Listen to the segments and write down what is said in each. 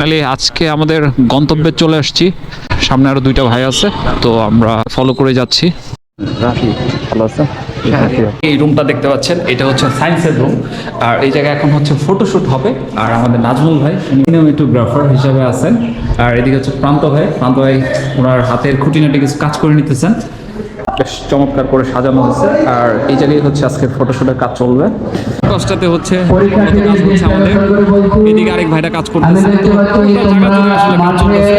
Finally আজকে আমাদের গন্তব্যে চলে আসছি। সামনে আরও দুইটা ভাই আছে তো আমরা ফলো করে যাচ্ছি। রাফি ভালো আছে? এই রুমটা দেখতে পাচ্ছেন এটা হচ্ছে সায়েন্সের রুম আর এই জায়গায় এখন হচ্ছে ফটোশুট হবে। আর আমাদের নাজমুল ভাই সিনেমেটোগ্রাফার হিসাবে আছেন। আর এদিকে হচ্ছে প্রান্ত ভাই। প্রান্ত ভাই ওনার হাতের খুঁটিনাটি কিছু কাজ করে নিতেছেন। বেশ চমৎকার করে সাজানো হচ্ছে আর এই জায়গায় হচ্ছে আজকে ফটোশুটের কাজ চলবে। কষ্টাতে হচ্ছে কাজ হচ্ছে আমাদের। এদিকে আরেক ভাইটা কাজ করতেছে। তো জায়গা জুড়ে আসলে কাজ চলতেছে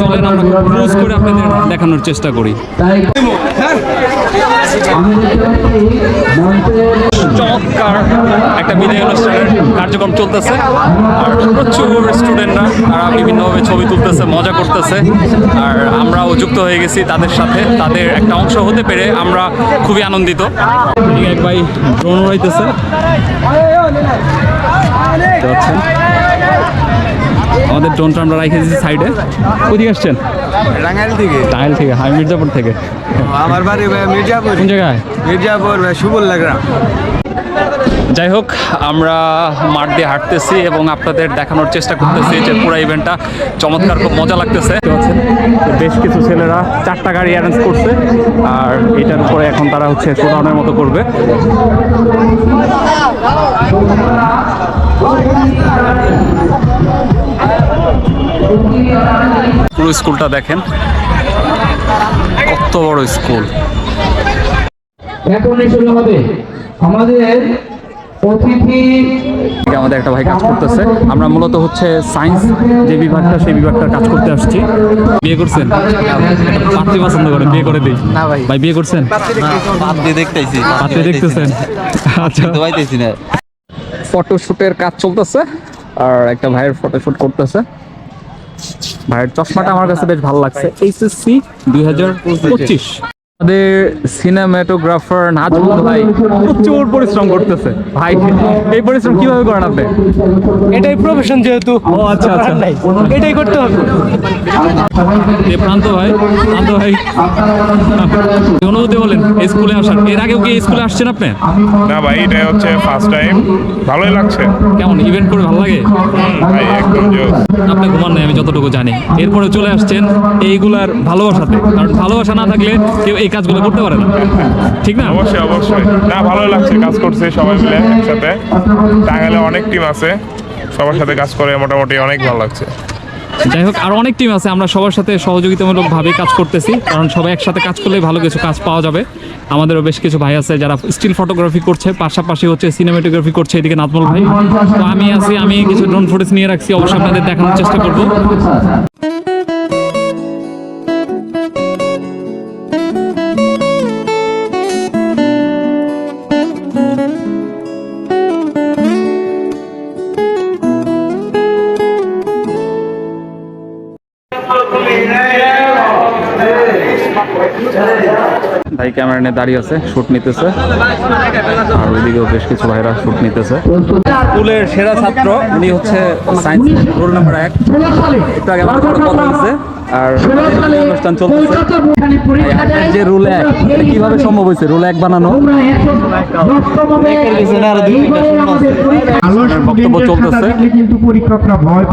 চলেন আমরা ক্লোজ করে আপনাদের দেখানোর চেষ্টা করি। চমৎকার একটা বিদায় অনুষ্ঠানের কার্যক্রম চলতেছে। আর প্রচুর স্টুডেন্টরা তারা বিভিন্নভাবে ছবি তুলতেছে, মজা করতেছে। আর আমরাও যুক্ত হয়ে গেছি তাদের সাথে। তাদের একটা অংশ হতে পেরে আমরা খুবই আনন্দিত। ভাই ড্রোন উড়াইতেছে। আমাদের ড্রোনটা আমরা রেখে দিয়েছি সাইডে কোথায় আসছেন? টাঙ্গাইল থেকে। টাইল থেকে হাই মির্জাপুর থেকে। আমার বাড়ি ভাই মির্জাপুর। কোন জায়গায়? মির্জাপুর ভাই সুবল লাগরা যাই হোক আমরা মাঠ দিয়ে হাঁটতেছি এবং আপনাদের দেখানোর চেষ্টা করতেছি যে পুরো ইভেন্টটা চমৎকার খুব মজা লাগতেছে। বেশ কিছু ছেলেরা চারটা গাড়ি অ্যারেঞ্জ করছে আর এটার উপরে এখন তারা হচ্ছে শোডাউনের মতো করবে। পুরো স্কুলটা দেখেন। কত বড় স্কুল। এখনই শুরু হবে। আমাদের অতিথি আমাদের একটা ভাই কাজ করতেছে। আমরা মূলত হচ্ছে সায়েন্স যে বিভাগটা সেই বিভাগটার কাজ করতে আসছি। বিয়ে করছেন? পাত্রী পছন্দ করেন বিয়ে করে দিই। না ভাই। ভাই বিয়ে করছেন? দেখতেছি। পাত্রী দেখতেছেন? আচ্ছা। পাইতেছি না। ফটোশুটের কাজ চলতেছে আর একটা ভাইয়ের ফটোশুট করতেছে। ভাইয়ের চশমাটা আমার কাছে বেশ ভালো লাগছে। এইচএসসি দুই হাজার পঁচিশ। আমাদের সিনেমাটোগ্রাফার নাজমুল ভাই প্রচুর পরিশ্রম করতেছে। ভাই এই পরিশ্রম কীভাবে করেন আপনি? এটাই প্রফেশন যেহেতু। ও আচ্ছা আচ্ছা। এটাই করতে হবে। এ প্রান্ত ভাই প্রান্ত ভাই। অনুভূতি বলেন স্কুলে আসার। এর আগেও কি স্কুলে আসছেন আপনি? না ভাই এটা হচ্ছে ফার্স্ট টাইম ভালোই লাগছে। কেমন ইভেন্ট করে ভালো লাগে? ভাই একদম। আপনি ঘুমান নাই আমি যতটুকু জানি। এরপরে চলে আসছেন এইগুলার ভালোবাসাতে। কারণ ভালোবাসা না থাকলে কেউ এই কাজগুলো করতে পারে না। ঠিক না? অবশ্যই অবশ্যই। না ভালো লাগছে কাজ করছে সবাই মিলে একসাথে। টাঙ্গালে অনেক টিম আছে। সবার সাথে কাজ করে মোটামুটি অনেক ভালো লাগছে। যাই হোক আরও অনেক টিম আছে, আমরা সবার সাথে সহযোগিতামূলক ভাবে কাজ করতেছি, কারণ সবাই একসাথে কাজ করলে ভালো কিছু কাজ পাওয়া যাবে। আমাদেরও বেশ কিছু ভাই আছে যারা স্টিল ফটোগ্রাফি করছে, পাশাপাশি হচ্ছে সিনেমাটোগ্রাফি করছে এদিকে নাতমল ভাই। তো আমি আছি, আমি কিছু ড্রোন ফুটেজ নিয়ে রাখছি, অবশ্যই আপনাদের দেখানোর চেষ্টা করব। ভাই ক্যামেরা নিয়ে দাঁড়িয়ে আছে শুট নিতেছে। আর ওইদিকেও বেশ কিছু ভাইরা শুট নিতেছে। স্কুলের সেরা ছাত্র, উনি হচ্ছে সায়েন্স রোল নাম্বার এক। একটু আগে আমার কথা আর অনুষ্ঠান চলতেছে। যে রুল এক কীভাবে সম্ভব হয়েছে? রুল এক বানানো? বক্তব্য চলতেছে। কিন্তু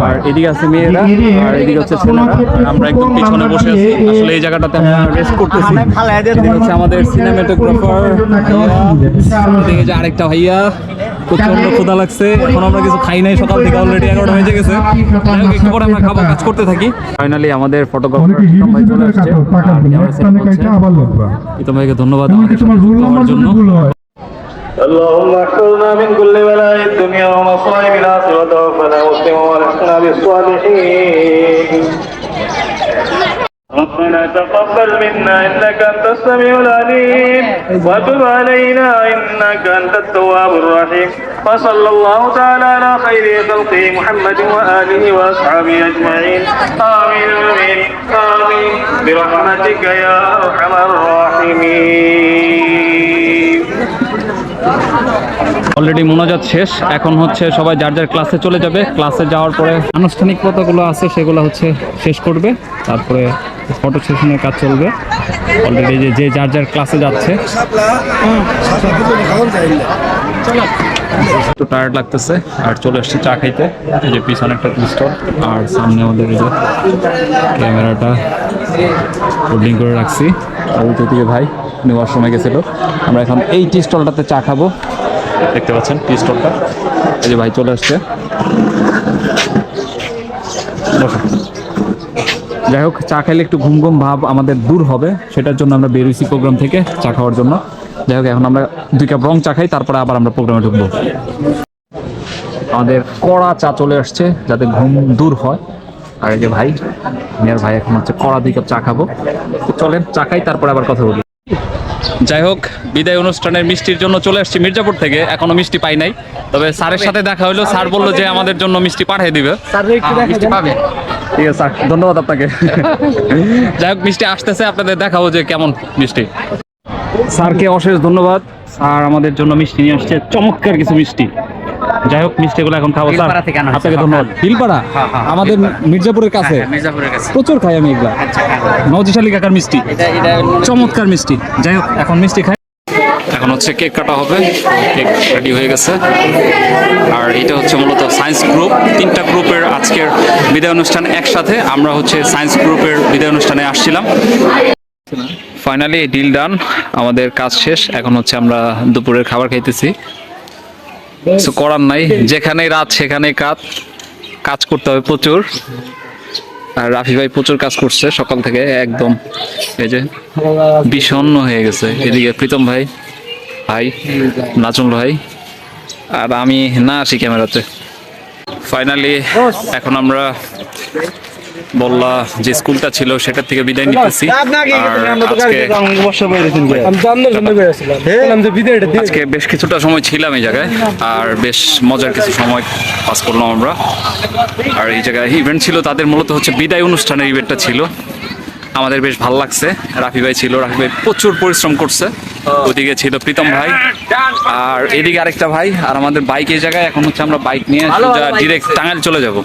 আর এদিকে আছে মেয়েরা আর এদিকে হচ্ছে ছেলেরা। আমরা একদম পিছনে বসে আছি। আসলে এই জায়গাটাতে আমরা রেস্ট করতেছি। এদিকে হচ্ছে আমাদের সিনেমাটোগ্রাফার এদিকে যে আরেকটা ভাইয়া। প্রচন্ড ক্ষুধা লাগছে এখন আমরা কিছু খাই নাই সকাল থেকে অলরেডি এগারোটা বেজে গেছে যাই হোক, একটু পরে আমরা খাবো কাজ করতে থাকি ফাইনালি আমাদের ফটোগ্রাফার প্রীতম ভাই চলে আসছে আর ক্যামেরা সেট করছে আবার লিখবা প্রীতম ভাইকে ধন্যবাদ আমাদের তোমার সাথে রুল যুক্ত হওয়ার জন্য ভুল হয় اللهم احفظنا من كل بلاء الدنيا ومصائب الاخره وتوفنا مسلما والحقنا بالصالحين ربنا تقبل منا إنك أنت السميع العليم. وتب علينا إنك أنت التواب الرحيم. وصلى الله تعالى على خير خلقه محمد وآله وأصحابه أجمعين. آمين آمين آمين. برحمتك يا أرحم الراحمين. অলরেডি মোনাজাত শেষ। এখন হচ্ছে সবাই যার যার ক্লাসে চলে যাবে। ক্লাসে যাওয়ার পরে আনুষ্ঠানিক আনুষ্ঠানিকতাগুলো আছে, সেগুলো হচ্ছে শেষ করবে। তারপরে ফটো সেশনের কাজ চলবে। অলরেডি যে যে যার যার ক্লাসে যাচ্ছে। একটু টায়ার্ড লাগতেছে, আর চলে আসছে চা খাইতে। এই যে পিছনে একটা স্টল আর সামনে আমাদের ক্যামেরাটা হোল্ডিং করে রাখছি। আর ভাই। নেওয়ার সময় গেছিল। আমরা এখন এই টি স্টলটাতে চা খাব। দেখতে পাচ্ছেন টি স্টলটা। এই যে ভাই চলে আসছে। যাই হোক চা খাইলে একটু ঘুম ঘুম ভাব আমাদের দূর হবে। সেটার জন্য আমরা বেরোইছি প্রোগ্রাম থেকে চা খাওয়ার জন্য। যাই হোক এখন আমরা দুই কাপ রং চা খাই তারপরে আবার আমরা প্রোগ্রামে ঢুকবো। আমাদের কড়া চা চলে আসছে যাতে ঘুম দূর হয়। আর এই যে ভাই মেয়ের ভাই এখন হচ্ছে কড়া দুই কাপ চা খাব। চলেন চা খাই তারপরে আবার কথা বলি। যাই হোক বিদায় অনুষ্ঠানের মিষ্টির জন্য চলে আসছি মির্জাপুর থেকে। এখনও মিষ্টি পাই নাই। তবে স্যারের সাথে দেখা হলো স্যার বলল যে আমাদের জন্য মিষ্টি পাঠিয়ে দিবে। মিষ্টি পাবে। ঠিক আছে স্যার ধন্যবাদ আপনাকে। যাই হোক মিষ্টি আসতেছে আপনাদের দেখাবো যে কেমন মিষ্টি। স্যারকে অশেষ ধন্যবাদ। স্যার আমাদের জন্য মিষ্টি নিয়ে আসছে চমৎকার কিছু মিষ্টি। যাই হোক মিষ্টিগুলো এখন খাব স্যার। আপনাকে ধন্যবাদ। হিলপাড়া আমাদের মির্জাপুরের কাছে? প্রচুর খাই আমি এগুলা। নজিস আলী কাকার মিষ্টি। চমৎকার মিষ্টি। যাই হোক এখন মিষ্টি খাই। এখন হচ্ছে কেক কাটা হবে। কেক রেডি হয়ে গেছে। আর এটা হচ্ছে মূলত সায়েন্স গ্রুপ। তিনটা গ্রুপের আজকের বিদায় অনুষ্ঠান একসাথে। আমরা হচ্ছে সায়েন্স গ্রুপের বিদায় অনুষ্ঠানে আসছিলাম। ফাইনালি ডিল ডান আমাদের কাজ শেষ। এখন হচ্ছে আমরা দুপুরের খাবার খাইতেছি। কিছু করার নাই যেখানেই রাত সেখানেই কাজ কাজ করতে হবে প্রচুর। আর রাফি ভাই প্রচুর কাজ করছে সকাল থেকে একদম। এই যে বিষণ্ণ হয়ে গেছে। এদিকে প্রীতম ভাই ভাই নাচুন ভাই আর আমি না আসি ক্যামেরাতে। ফাইনালি এখন আমরা বললা যে স্কুলটা ছিল সেটার থেকে বিদায় নিতেছি। আজকে বেশ কিছুটা সময় ছিলাম এই জায়গায় আর বেশ মজার কিছু সময় পাস করলাম আমরা। আর এই জায়গায় ইভেন্ট ছিল তাদের মূলত হচ্ছে বিদায় অনুষ্ঠানের ইভেন্টটা ছিল। আমাদের বেশ ভালো লাগছে। রাফি ভাই ছিল রাফি ভাই প্রচুর পরিশ্রম করছে। ওদিকে ছিল প্রীতম ভাই। আর এদিকে আরেকটা ভাই আর আমাদের বাইক এই জায়গায়। এখন হচ্ছে আমরা বাইক নিয়ে ডিরেক্ট টাঙ্গাইল চলে যাব।